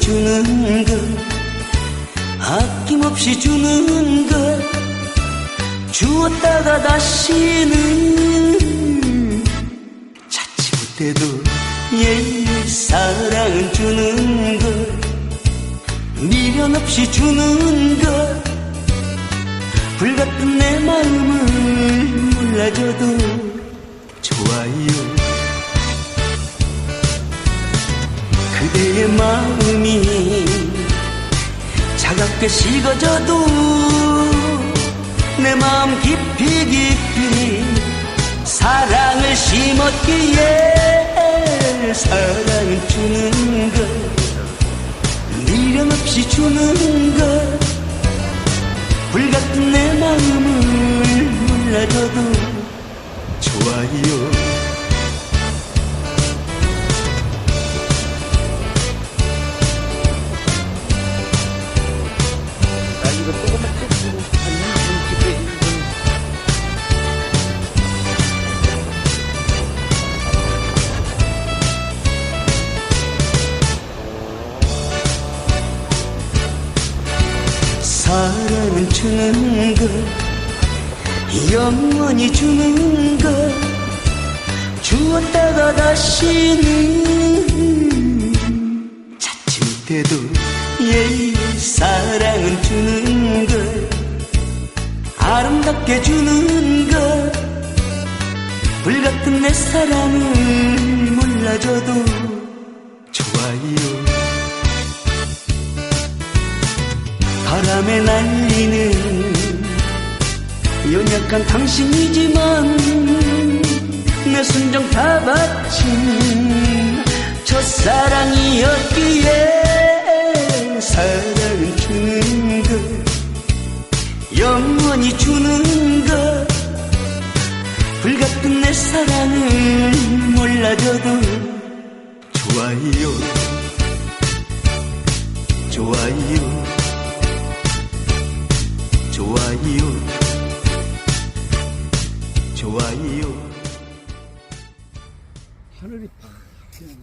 주는 것 아낌없이 주는 것 주었다가 다시는 찾지 못해도 예 사랑은 주는 것 미련 없이 주는 것 불같은 내 마음을 몰라줘도 그대의 마음이 차갑게 식어져도 내 마음 깊이 깊이 사랑을 심었기에 사랑은 주는 것 미련 없이 주는 것. 불같은 내 마음을 몰라줘도 좋아요 사랑은 주는 것 영원히 주는 것 주었다가 다시는 찾지 못해도 예 사랑은 주는 것 아름답게 주는 것 불같은 내 사랑을 바람에 날리는 연약한 당신이지만 내 순정 다 바친 첫사랑이었기에 사랑은 주는 것 영원히 주는 것 불같은 내 사랑을 몰라줘도 좋아요. 좋아요 좋아요. 좋아요. 하늘이 팍 그냥